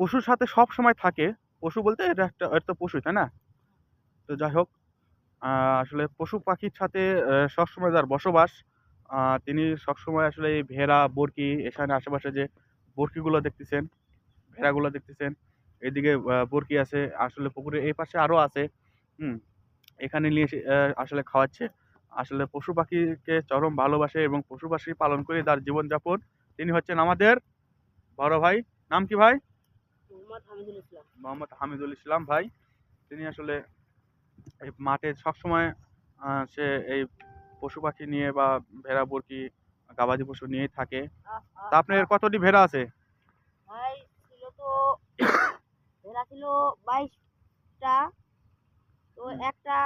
পশুর সাথে সব সময় থাকে। পশু বলতে এটা একটা তো পশু তাই না? তো যাই হোক আসলে পশু পাখির সাথে সবসময় যার বসবাস তিনি সবসময় আসলে এই ভেড়া, বরকি, এখানে আশেপাশে যে বরকিগুলো দেখতেছেন, ভেড়াগুলো দেখতেছেন, এদিকে বরকি আছে, আসলে পুকুরের এই পাশে আরও আছে, হুম, এখানে নিয়ে এসে আসলে খাওয়াচ্ছে। আসলে পশু পাখিকে চরম ভালোবাসে এবং পশু পাখি পালন করে তার জীবনযাপন। তিনি হচ্ছেন আমাদের বড় ভাই। নাম কি ভাই? মোহাম্মদ হামিদুল ইসলাম। ভাই তিনি আসলে এই মাঠে সবসময় সে এই পশু পাখি নিয়ে বা ভেড়া বরকি গাবাদি পশু নিয়েই থাকে। তা আপনার কতটি ভেড়া আছে? ভাই ছিল তো ভেড়া ছিল বাইশটা। তো একটা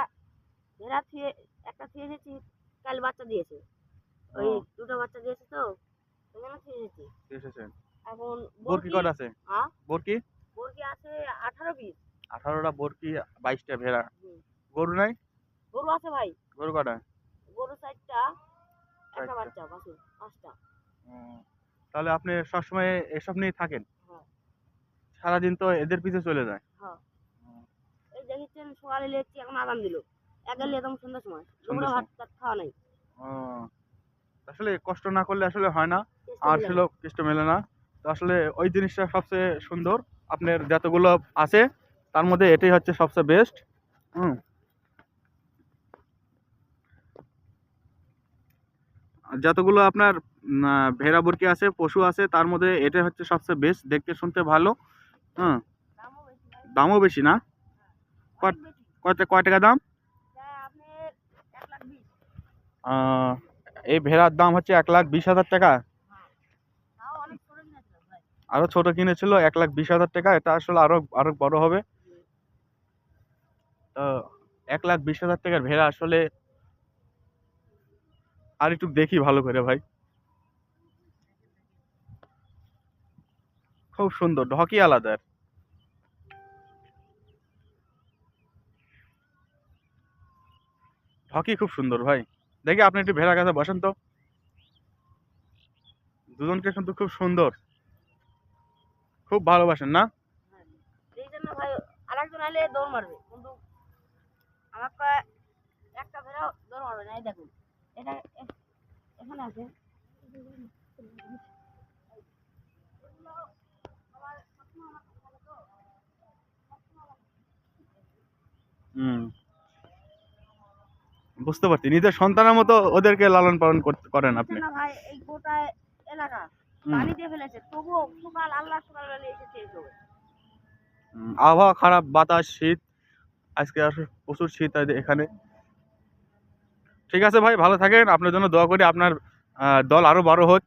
ভেড়া থুয়ে একটা থুয়ে এসেছি কাল বাচ্চা দিয়েছে। ওই দুটো বাচ্চা দিয়েছে তো ওখানে থুয়ে এসেছি। এসেছেন এখন বরকি কটা আছে? বরকি বরকি আছে? আঠারো পিস আঠারোটা বরকি বাইশটা ভেড়া। গরু নাই? গরু আছে ভাই। গরু কটা? গরু চারটা একটা বাচ্চা বাছুর পাঁচটা। তাহলে আপনি সবসময় এসব নিয়ে থাকেন? হ্যাঁ। সারাদিন তো এদের পিছে চলে যায়। হ্যাঁ। এই দেখেছেন সকালে লেগছি এখন আদান দিল। একালে একদম সন্ধ্যার সময়। দুপুরে ভাত টাত খাওয়া নাই। আসলে কষ্ট না করলে আসলে হয় না। আর। ছিল কৃষ্ট মেলে না। তো আসলে ওই জিনিসটা সবচেয়ে সুন্দর। আপনার যতগুলো আছে তার মধ্যে এটাই হচ্ছে সবচেয়ে বেস্ট হুম। যতগুলো আপনার ভেড়া বুরকি আছে পশু আছে তার মধ্যে এটাই হচ্ছে সবচেয়ে বেস্ট দেখতে শুনতে ভালো। হুম। দামও বেশি না। বেশি কয় টাকা দাম? যা আপনি এক লাখ বিশ। আহ, এই ভেড়ার দাম হচ্ছে এক লাখ বিশ হাজার টাকা। আরও ছোট কিনেছিল, এক লাখ বিশ হাজার টাকা, এটা আসলে আরও আরও বড় হবে। এক লাখ বিশ হাজার টাকার ভেড়া আসলে আর একটু দেখি ভালো করে ভাই। খুব সুন্দর ঢকি আলাদা। এর। ঢকি খুব সুন্দর ভাই। দেখি আপনি একটু ভেড়া কাছে বসেন তো। দুজনকে কিন্তু খুব সুন্দর। খুব ভালোবাসেন না? এই জন্য ভাই আরেকজন আইলে দৌড় মারবে কিন্তু আমার একটা ভেড়াও দৌড় মারবে না এই দেখুন। এটা এখানে আছে। হুম। বুঝতে পারছি নিজের সন্তানের মতো ওদেরকে লালন পালন করেন আপনি। না ভাই এই গোটা এলাকা। পানি দিয়ে ফেলেছে। তবুও সকাল আল্লাহ সকালবেলা এসেছে এই সবে। আবহাওয়া খারাপ বাতাস শীত। আজকে আর প্রচুর শীত এখানে। ঠিক আছে ভাই ভালো থাকেন। আপনার জন্য দোয়া করি আপনার দল আরও বড় হোক।